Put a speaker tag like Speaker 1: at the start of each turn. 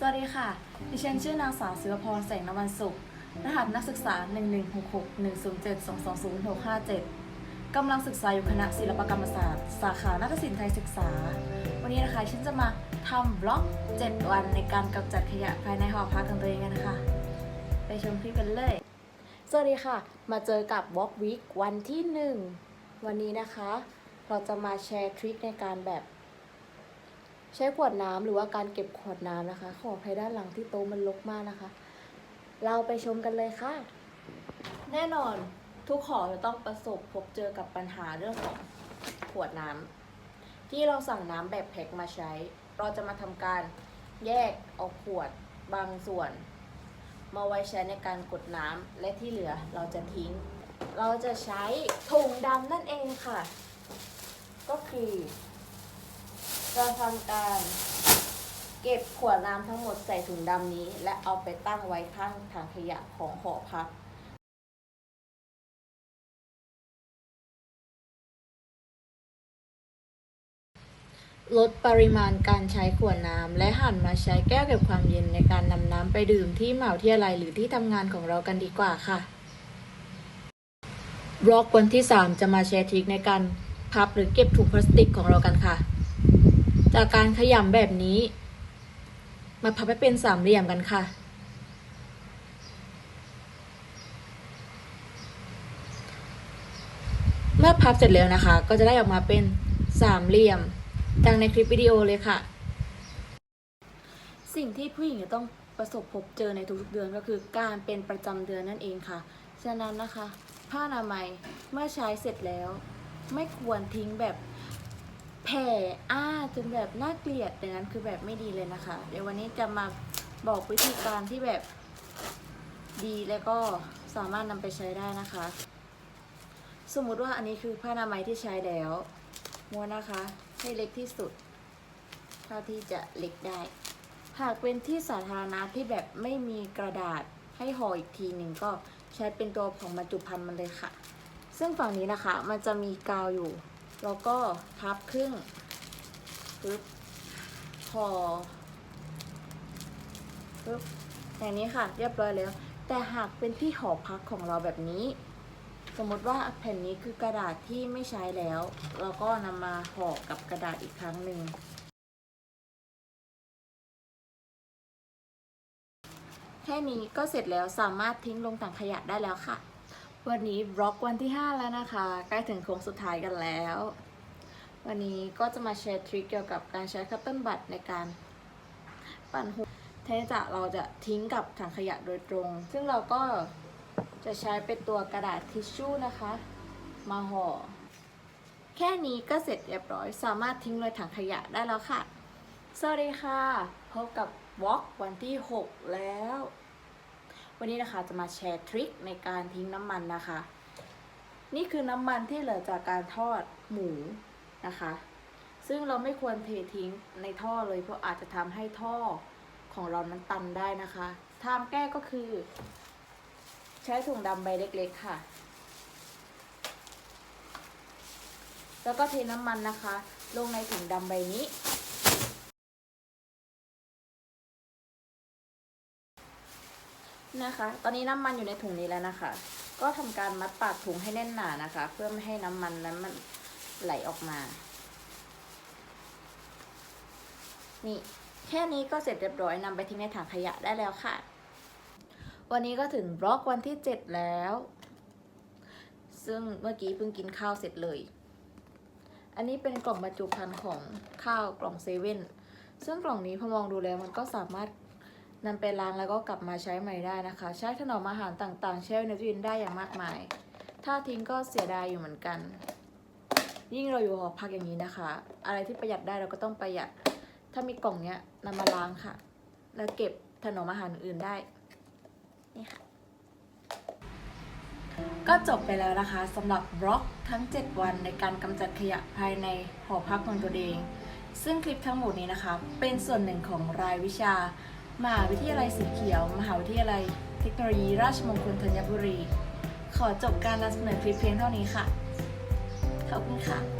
Speaker 1: สวัสดีค่ะ ดิฉันชื่อนางสาวศิวพรแสงนวันสุข รหัสนักศึกษา 1166107220657กำลังศึกษาอยู่คณะศิลปกรรมศาสตร์ สาขานาฏศิลป์ไทยศึกษา วันนี้นะคะฉันจะมาทำบล็อก 7 วันในการกำจัดขยะภายในหอพักของตัวเองกันนะคะ ไปชมคลิปกันเลย สวัสดีค่ะ มาเจอกับ Walk Week วันที่ 1 วันนี้นะคะ เราจะมาแชร์ทริคในการแบบ ใช้ขวดน้ำหรือว่าการเก็บขวดน้ำนะคะ ขออภัยด้านหลังที่โต๊ะมันรกมากนะคะ เราไปชมกันเลยค่ะ แน่นอนทุกหอจะต้องประสบพบเจอกับปัญหาเรื่องของขวดน้ำที่เราสั่งน้ำแบบแพ็คมาใช้ เราจะมาทำการแยกเอาขวดบางส่วน มาไว้ใช้ในการกดน้ำและที่เหลือเราจะทิ้ง เราจะใช้ถุงดำนั่นเองค่ะ ก็คือ เราทำการเก็บขวดน้ำทั้งหมดใส่ถุงดำนี้ และเอาไปตั้งไว้ข้างถังขยะของหอพักลดปริมาณการใช้ขวดน้ำและหันมาใช้แก้วเก็บความเย็นในการนำน้ำไปดื่มที่มหาวิทยาลัยหรือที่ทำงานของเรากันดีกว่าค่ะ บล็อกวันที่ 3 จะมาแชร์ทริคในการพับหรือเก็บถุงพลาสติกของเรากันค่ะ จากการขยำแบบนี้ มาพับให้เป็นสามเหลี่ยมกันค่ะ เมื่อพับเสร็จแล้วนะคะ ก็จะได้ออกมาเป็นสามเหลี่ยมดังในคลิปวิดีโอเลยค่ะ สิ่งที่ผู้หญิงจะต้องประสบพบเจอในทุกๆเดือนก็คือการเป็นประจำเดือนนั่นเองค่ะ ฉะนั้นนะคะ ผ้าอนามัยเมื่อใช้เสร็จแล้ว ไม่ควรทิ้งแบบ แผ่อ้าจนแบบน่าเกลียดอย่างนั้นคือแบบไม่ดีเลยนะคะ เดี๋ยววันนี้จะมาบอกวิธีการที่แบบดีแล้วก็สามารถนำไปใช้ได้นะคะ สมมุติว่าอันนี้คือผ้านามัยที่ใช้แล้วม้วนนะคะ ให้เล็กที่สุดเท่าที่จะเล็กได้หากเป็นที่สาธารณะที่แบบไม่มีกระดาษให้ห่ออีกทีหนึ่งก็ใช้เป็นตัวของบรรจุภัณฑ์มันเลยค่ะ ซึ่งฝั่งนี้นะคะ มันจะมีกาวอยู่ แล้วก็พับครึ่งปึ๊บห่อปึ๊บอย่างนี้ค่ะ เรียบร้อยแล้ว แต่หากเป็นที่หอพักของเราแบบนี้ สมมติว่าแผ่นนี้คือกระดาษที่ไม่ใช้แล้ว เราก็นำมาห่อกับกระดาษอีกครั้งหนึ่งแค่นี้ก็เสร็จแล้วสามารถทิ้งลงถังขยะได้แล้วค่ะ วันนี้บล็อกวันที่ 5 แล้วนะคะ ใกล้ถึงโค้งสุดท้ายกันแล้ว วันนี้ก็จะมาแชร์ทริคเกี่ยวกับการใช้คัตเติ้ลบัตในการปั่นหูแทนจะเราจะทิ้งกับถังขยะโดยตรง ซึ่งเราก็จะใช้เป็นตัวกระดาษทิชชู่นะคะ มาห่อ แค่นี้ก็เสร็จเรียบร้อย สามารถทิ้งลงถังขยะได้แล้วค่ะ สวัสดีค่ะ พบกับวอล์กวันที่ 6 แล้ว วันนี้นะคะจะมาแชร์ทริคในการทิ้งน้ำมันนะคะ นี่คือน้ำมันที่เหลือจากการทอดหมูนะคะ ซึ่งเราไม่ควรเททิ้งในท่อเลยเพราะอาจจะทำให้ท่อของเรานั้นตันได้นะคะทางแก้ก็คือ ใช้ถุงดำใบเล็ก ๆ ค่ะ แล้วก็เทน้ำมันนะคะ ลงในถุงดำใบนี้ นะคะ ตอนนี้น้ำมันอยู่ในถุงนี้แล้วนะคะ ก็ทำการมัดปากถุงให้แน่นหนานะคะ เพื่อไม่ให้น้ำมันนั้นมันไหลออกมา นี่แค่นี้ก็เสร็จเรียบร้อยนำไปทิ้งในถังขยะได้แล้วค่ะ วันนี้ก็ถึงบล็อกวันที่ 7 แล้ว ซึ่งเมื่อกี้เพิ่งกินข้าวเสร็จเลย อันนี้เป็นกล่องบรรจุภัณฑ์ของข้าวกล่องเซเว่นซึ่งกล่องนี้พอมองดูแล้วมันก็สามารถ นำไปล้างแล้วก็กลับมาใช้ใหม่ได้นะคะ ใช้ถนอมอาหารต่างๆแช่ไว้ในตู้เย็นได้อย่างมากมาย ถ้าทิ้งก็เสียดายอยู่เหมือนกัน ยิ่งเราอยู่หอพักอย่างนี้นะคะ อะไรที่ประหยัดได้เราก็ต้องประหยัด ถ้ามีกล่องเนี้ยนำมาล้างค่ะ แล้วเก็บถนอมอาหารอื่นๆได้นี่ค่ะก็จบไปแล้วนะคะสำหรับบล็อกทั้ง 7 วันในการกำจัดขยะภายในหอพักของตัวเอง ซึ่งคลิปทั้งหมดนี้นะคะ เป็นส่วนหนึ่งของรายวิชา มหาวิทยาลัยสีเขียว มหาวิทยาลัยเทคโนโลยี ราชมงคลธัญบุรี ขอจบการนำเสนอคลิปเพียงเท่านี้ค่ะ ขอบคุณค่ะ